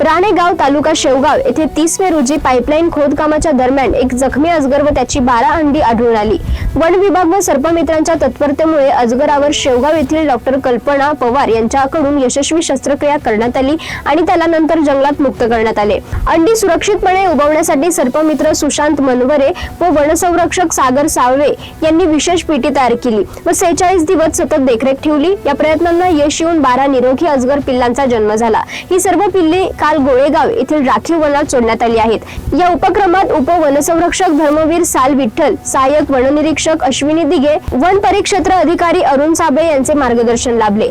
राणेगाव तालुका शेवगाव येथे तीस मे रोजी पाईपलाईन खोदकामाच्या दरम्यान एक जखमी अजगर व त्याची बारा अंडी आढळून आली. वन विभाग व सर्पमित्रांच्या तत्परतेमुळे अजगरावर शेवगाव येथील डॉक्टर कल्पना पवार यांच्याकडून यशस्वी शस्त्रक्रिया करण्यात आली आणि त्याला नंतर जंगलात मुक्त करण्यात आले. अंडी सुरक्षितपणे उभवण्यासाठी सर्पमित्र सुशांत मनवरे व वनसंरक्षक सागर साळवे यांनी विशेष पेटी तयार केली व सेहेचाळीस दिवस सतत देखरेख ठेवली. या प्रयत्नांना यश येऊन बारा निरोगी अजगर पिल्लांचा जन्म झाला. ही सर्व पिल्ले काल गोळेगाव येथील राखीव वनात सोडण्यात आली आहेत. या उपक्रमात उप वनसंरक्षक धर्मवीर साल विठ्ठल सहाय्यक वननिरीक्षक अश्विनी दिघे वन परिक्षेत्र अधिकारी अरुण साबळे यांचे मार्गदर्शन लाभले.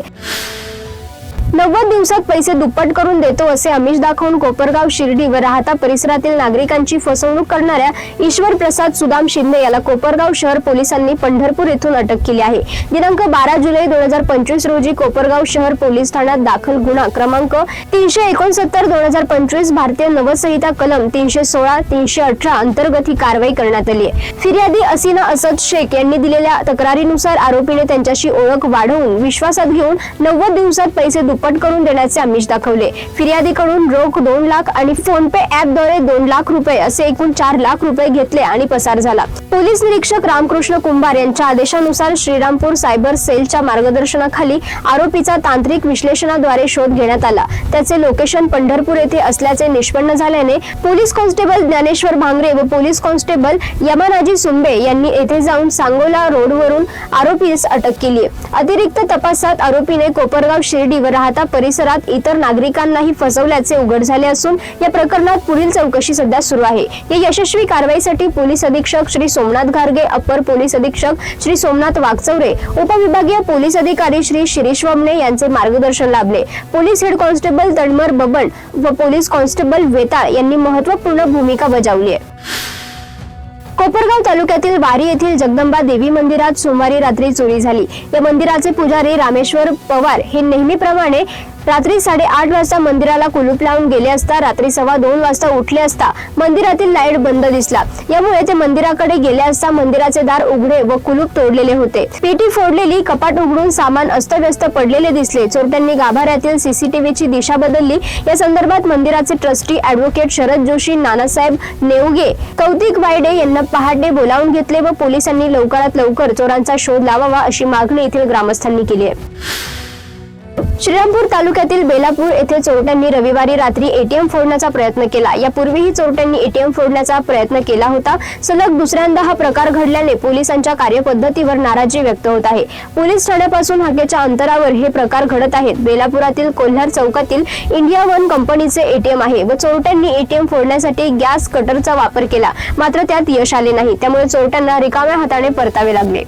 नव्वद दिवसात पैसे दुप्पट करून देतो असे आमिष दाखवून कोपरगाव शिर्डी व राहता परिसरातील नागरिकांची फसवणूक करणाऱ्या ईश्वर प्रसाद सुदाम शिंदे याला कोपरगाव शहर पोलिसांनी पंढरपूर येथून अटक केली आहे. दिनांक बारा जुलै दोन हजार पंचवीस रोजी कोपरगाव शहर पोलीस ठाण्यात दाखल गुन्हा क्रमांक तीनशे एकोणसत्तर दोन हजार पंचवीस भारतीय नवसंहिता कलम तीनशे सोळा तीनशे अठरा अंतर्गत ही कारवाई करण्यात आली आहे. फिर्यादी असिना असद शेख यांनी दिलेल्या तक्रारीनुसार आरोपीने त्यांच्याशी ओळख वाढवून विश्वासात घेऊन नव्वद दिवसात पैसे दुप्पट करून देण्याचे आमिष दाखवले. फिर्यादीकडून रोख दोन लाख आणि फोन पे ऍपद्वारे दोन लाख रुपये असे एकूण चार लाख रुपये घेतले आणि पसार झाला. पोलीस निरीक्षक रामकृष्ण कुंभार यांच्या आदेशानुसार श्रीरामपूर सायबर सेलच्या मार्गदर्शनाखाली आरोपीचा तांत्रिक विश्लेषणाद्वारे शोध घेण्यात आला. त्याचे लोकेशन पंढरपूर येथे असल्याचे निष्पन्न झाल्याने पोलीस कॉन्स्टेबल ज्ञानेश्वर भांगरे व पोलीस कॉन्स्टेबल यमानाजी सुंबे यांनी येथे जाऊन सांगोला रोडवरून आरोपीस अटक केली अतिरिक्त तपासात आरोपीने कोपरगाव शिर्डीवर राहत आता परिसरात इतर नागरिकांनाही फसवल्याचे उघड झाले असून या प्रकरणात पुढील चौकशी सध्या सुरू आहे. या यशस्वी कारवाईसाठी पोलीस अधीक्षक श्री सोमनाथ घारगे अपर पोलीस अधीक्षक श्री सोमनाथ वागचौरे उपविभागीय पोलीस अधिकारी श्री शिरीष वमने यांचे मार्गदर्शन लाभले. Police head constable Tadmar Baban व पोलीस कॉन्स्टेबल वेताळ यांनी महत्त्वपूर्ण भूमिका बजावली आहे. कोपरगाव तालुक्यातील वारी येथील जगदंबा देवी मंदिरात सोमवारी रात्री चोरी झाली. या मंदिराचे पुजारी रामेश्वर पवार हे नेहमीप्रमाणे रात्री साडेआठ वाजता मंदिराला कुलूप लावून गेले असता रात्री सव्वा दोन वाजता उठले असता मंदिरातील लाइट बंद दिसला. यामुळे ते मंदिराकडे गेले असता मंदिराचे दार उघडे व कुलूप तोडलेले होते. पेटी फोडलेली कपाट उघडून सामान अस्तव्यस्त पडलेले दिसले. चोरट्यांनी गाभाऱ्यातील सीसीटीव्हीची दिशा बदलली. या संदर्भात मंदिराचे ट्रस्टी ऍडव्होकेट शरद जोशी नानासाहेब नेवगे कौतिक वायडे यांना पहाटे बोलावून घेतले व पोलिसांनी लवकरात लवकर चोरांचा शोध लावावा अशी मागणी येथील ग्रामस्थांनी केली आहे. श्रीरामपूर तालुक्यातील बेलापूर येथे चोरट्यांनी रविवारी रात्री एटीएम फोडण्याचा प्रयत्न केला. यापूर्वीही चोरट्यांनी एटीएम फोडण्याचा प्रयत्न केला होता. सलग दुसऱ्यांदा हा प्रकार घडल्याने पोलिसांच्या कार्यपद्धतीवर नाराजी व्यक्त होत आहे. पोलीस ठाण्यापासून हाकेच्या अंतरावर हे प्रकार घडत आहेत. बेलापुरातील कोल्हार चौकातील इंडिया वन कंपनीचे एटीएम आहे व चोरट्यांनी एटीएम फोडण्यासाठी गॅस कटरचा वापर केला. मात्र त्यात यश आले नाही. त्यामुळे चोरट्यांना रिकाम्या हाताने परतावे लागले.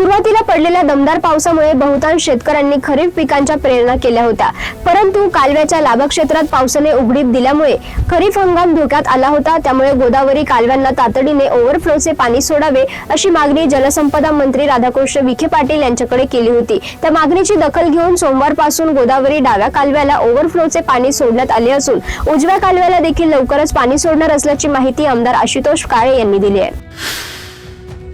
सुरुवातीला पडलेल्या दमदार पावसामुळे बहुतांश शेतकऱ्यांनी खरीप पिकांच्या प्रेरणा केल्या होत्या. परंतु कालव्याच्या लाभक्षेत्रात पावसाने उघडीप दिल्यामुळे खरीप हंगाम धोक्यात आला होता. त्यामुळे गोदावरी कालव्यांना तातडीने ओव्हरफ्लोचे पाणी सोडावे अशी मागणी जलसंपदा मंत्री राधाकृष्ण विखे पाटील यांच्याकडे केली होती. त्या मागणीची दखल घेऊन सोमवारपासून गोदावरी डाव्या कालव्याला ओव्हरफ्लोचे पाणी सोडण्यात आले असून उजव्या कालव्याला देखील लवकरच पाणी सोडणार असल्याची माहिती आमदार आशुतोष काळे यांनी दिली आहे.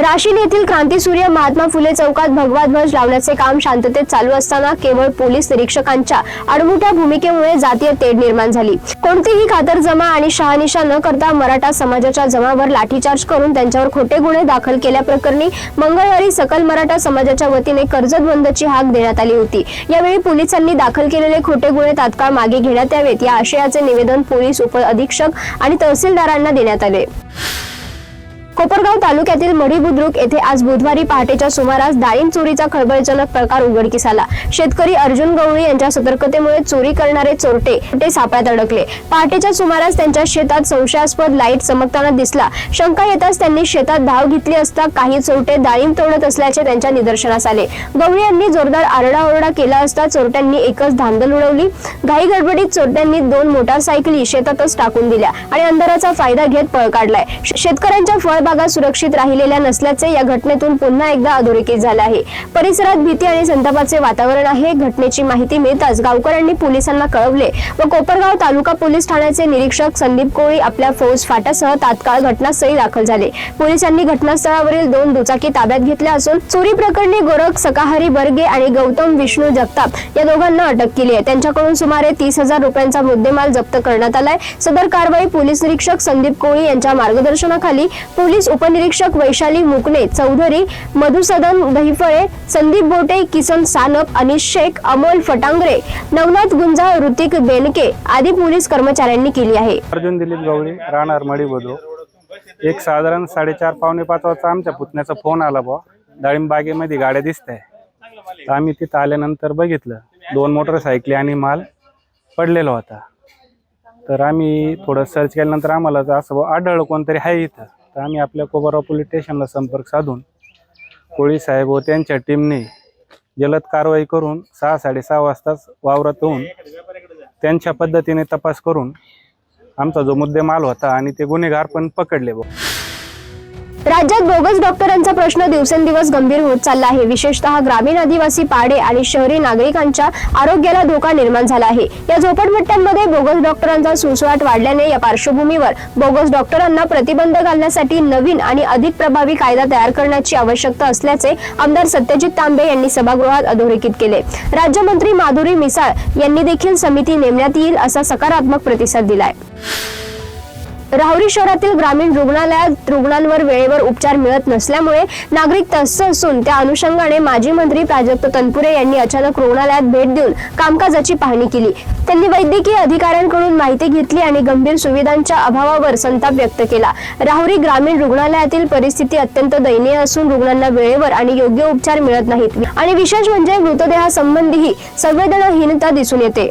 राशीन येथील क्रांतीसूर्य महात्मा फुले चौकात भगवा ध्वज लावण्याचे काम शांततेत चालू असताना केवळ पोलीस निरीक्षकांच्या अडमुठ्या भूमिकेमुळे जातीय तेढ निर्माण झाली. कोणतीही खातरजमा आणि शहानिशा न करता मराठा समाजाच्या जमावर लाठीचार्ज करून त्यांच्यावर खोटे गुन्हे दाखल केल्याप्रकरणी मंगळवारी सकल मराठा समाजाच्या वतीने कर्जत बंदची हाक देण्यात आली होती. यावेळी पोलिसांनी दाखल केलेले खोटे गुन्हे तात्काळ मागे घेण्यात यावेत या आशयाचे निवेदन पोलीस उप अधीक्षक आणि तहसीलदारांना देण्यात आले. कोपरगाव तालुक्यातील मढी बुद्रुक येथे आज बुधवारी पहाटेच्या सुमारास डाळिंब चोरीचा खळबळजनक प्रकार उघडकीस आला. शेतकरी अर्जुन गवळी यांच्या सतर्कतेमुळे चोरी करणारे चोरटे ते सापळ्यात अडकले. पहाटेच्या सुमारास त्यांच्या शेतात संशयास्पद लाइट चमकताना दिसला. शंका येताच त्यांनी शेतात धाव घेतली असता काही चोरटे डाळिंब तोडत असल्याचे त्यांच्या निदर्शनास आले. गवळी यांनी जोरदार आरडाओरडा केला असता चोरट्यांनी एकच धांदल उडवली. घाई गडबडीत चोरट्यांनी दोन मोटारसायकली शेतातच टाकून दिल्या आणि अंधाराचा फायदा घेत पळ काढलाय. शेतकऱ्यांच्या शेतकऱ्यांच्या भागात सुरक्षित राहिलेल्या नसल्याचे या घटनेतून पुन्हा एकदा अधोरेखित झालं आहे. परिसरात भीती आणि संतापाचे वातावरण आहे. घटनेची माहिती मिळताच गावकऱ्यांनी पोलिसांना कळवले व कोपरगाव तालुका पोलीस ठाण्याचे निरीक्षक संदीप कोळी आपल्या फौज फाट्यासह तात्काळ घटनास्थळी दाखल झाले. पोलिसांनी घटनास्थळावरील दोन दुचाकी ताब्यात घेतल्या असून चोरी प्रकरणी गोरख सकाहरी बर्गे आणि गौतम विष्णू जगताप या दोघांना अटक केली आहे. त्यांच्याकडून सुमारे तीस हजार रुपयांचा मुद्देमाल जप्त करण्यात आलाय. सदर कारवाई पोलीस निरीक्षक संदीप कोळी यांच्या मार्गदर्शनाखाली पोलीस उपनिरीक्षक वैशाली मुकणे चौधरी मधुसदन दहिफळे संदीप बोटे किसन सानप अनिश शेख अमोल फटांगरे नवनाथ गुंजा ऋतिक बेनके आदी पोलीस कर्मचाऱ्यांनी केली आहे. अर्जुन दिलीप गवळी राहणार मडी एक साधारण साडेचार पावणे पाच वाजता आमच्या पुतण्याचा फोन आला बुवा. डाळिंबागेमध्ये गाड्या दिसत आहे तर आम्ही तिथं आल्यानंतर बघितलं. दोन मोटरसायकली आणि माल पडलेला होता. तर आम्ही थोडं सर्च केल्यानंतर आम्हाला असं आढळलं कोणतरी आहे इथं. तर आम्ही आपल्या कोबारा पोलीस स्टेशनला संपर्क साधून कोळी साहेब व त्यांच्या टीमने जलद कारवाई करून सहा साडेसहा वाजताच वावरात होऊन त्यांच्या पद्धतीने तपास करून आमचा जो मुद्देमाल होता आणि ते गुन्हेगार पण पकडले बघ. राज्यात बोगस डॉक्टरांचा प्रश्न दिवसेंदिवस गंभीर होत चालला आहे. विशेषतः ग्रामीण आदिवासी पाडे आणि शहरी नागरिकांच्या आरोग्याला धोका निर्माण झाला आहे. या झोपडपट्ट्यांमध्ये बोगस डॉक्टरांचा सुसवाट वाढल्याने या पार्श्वभूमीवर बोगस डॉक्टरांना प्रतिबंध घालण्यासाठी नवीन आणि अधिक प्रभावी कायदा तयार करण्याची आवश्यकता असल्याचे आमदार सत्यजित तांबे यांनी सभागृहात अधोरेखित केले. राज्यमंत्री माधुरी मिसाळ यांनी देखील समिती नेमण्यात येईल असा सकारात्मक प्रतिसाद दिलाय. राहुरी शहरातील ग्रामीण रुग्णालयात रुग्णांवर वेळेवर उपचार मिळत नसल्यामुळे नागरिक त्रस्त असून त्या अनुषंगाने माजी मंत्री प्राजक्त तनपुरे यांनी अचानक रुग्णालयात भेट देऊन कामकाजाची पाहणी केली. त्यांनी वैद्यकीय अधिकाऱ्यांकडून माहिती घेतली आणि गंभीर सुविधांच्या अभावावर संताप व्यक्त केला. राहुरी ग्रामीण रुग्णालयातील परिस्थिती अत्यंत दयनीय असून रुग्णांना वेळेवर आणि योग्य उपचार मिळत नाहीत. आणि विशेष म्हणजे मृतदेहासंबंधीही संवेदनाहीनता दिसून येते.